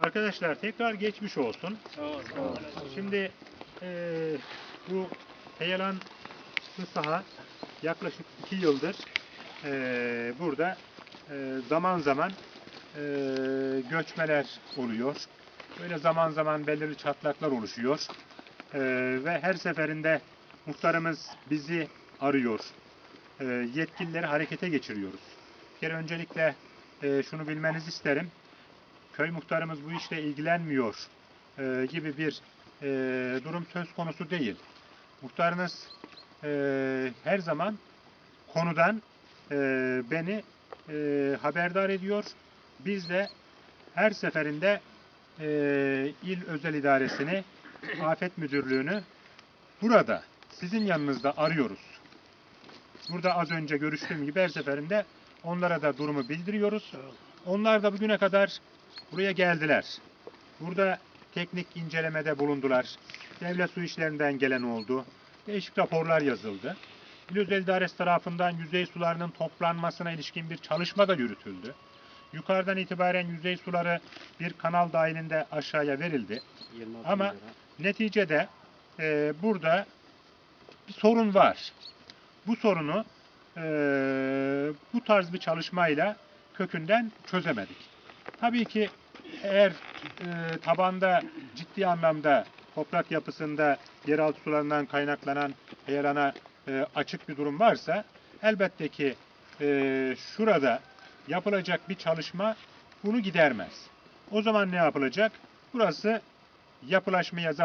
Arkadaşlar tekrar geçmiş olsun. Şimdi eee, bu Heyelan saha yaklaşık iki yıldır eee, burada eee, zaman zaman eee, göçmeler oluyor. Böyle zaman zaman belirli çatlaklar oluşuyor. Eee, ve her seferinde muhtarımız bizi arıyor. Eee, yetkilileri harekete geçiriyoruz. Bir kere öncelikle eee, şunu bilmenizi isterim köy muhtarımız bu işle ilgilenmiyor e, gibi bir e, durum söz konusu değil. Muhtarınız e, her zaman konudan e, beni e, haberdar ediyor. Biz de her seferinde e, il özel idaresini, afet müdürlüğünü burada sizin yanınızda arıyoruz. Burada az önce görüştüğüm gibi her seferinde onlara da durumu bildiriyoruz. Onlar da bugüne kadar buraya geldiler. Burada teknik incelemede bulundular. Devlet su işlerinden gelen oldu. Değişik raporlar yazıldı. İl Özel İdaresi tarafından yüzey sularının toplanmasına ilişkin bir çalışma da yürütüldü. Yukarıdan itibaren yüzey suları bir kanal dahilinde aşağıya verildi. Ama neticede e, burada bir sorun var. Bu sorunu e, bu tarz bir çalışmayla kökünden çözemedik. Tabii ki eğer e, tabanda ciddi anlamda toprak yapısında yeraltı sularından kaynaklanan heyelana e, açık bir durum varsa elbette ki e, şurada yapılacak bir çalışma bunu gidermez. O zaman ne yapılacak? Burası yapılaşmaya zaten